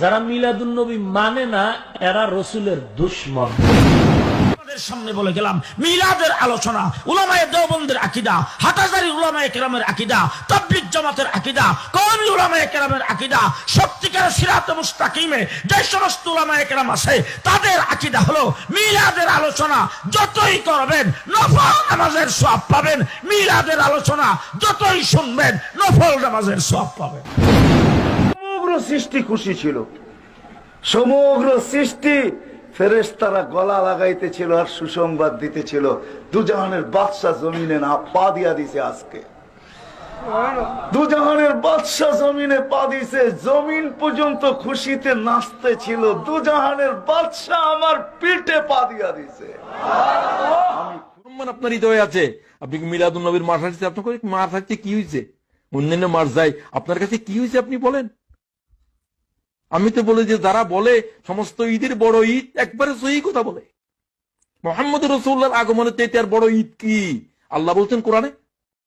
যারা মিলাদুন্নবী মানে না, এরা রসুলের দুশ্মন। সামনে বলে গেলাম, মিলাদের আলোচনা, উলামায়ে দেওবন্দের আকিদা, হাটাজারি উলামায়ে কেরামের আকিদা, তাবলিগ জামাতের আকিদা, কওমি উলামায়ে কেরামের আকিদা, সত্যিকার সিরাত মুস্তাকিমে যে সমস্ত উলামায়ে কেরাম আছে, তাদের আকিদা হলো মিলাদের আলোচনা, যতই করবেন নফল নামাজের সওয়াব পাবেন। মিলাদের আলোচনা, যতই শুনবেন নফল নামাজের সওয়াব পাবেন। সৃষ্টি খুশি ছিল। সমগ্র সৃষ্টি ফেরেশতারা গলা লাগাইতেছিল আর সুসংবাদ দিতেছিল। দুজাহানের বাদশাহ জমিনে না, পা দিয়া দিছে আজকে। দুজাহানের বাদশাহ জমিনে পা দিছে, জমিন পর্যন্ত খুশিতে নাচতে ছিল দুজাহানের বাদশাহ আমার পিঠে পা দিয়া দিছে। আপনার হৃদয়ে আছে। আপনি কি মিলাদুল নবীর মাস আসছে আপনার কাছে মাস কি হয়েছে অন্যান্য মাস যায়। আপনার কাছে কি হয়েছে আপনি বলেন? আমি তো বলি যে যারা বলে, সমস্ত ঈদের বড় ঈদ একবারে সহি কথা বলে। মোহাম্মদ রসুল্লার আগমনের চাইতে আর বড় ঈদ কি? আল্লাহ বলছেন কোরআনে?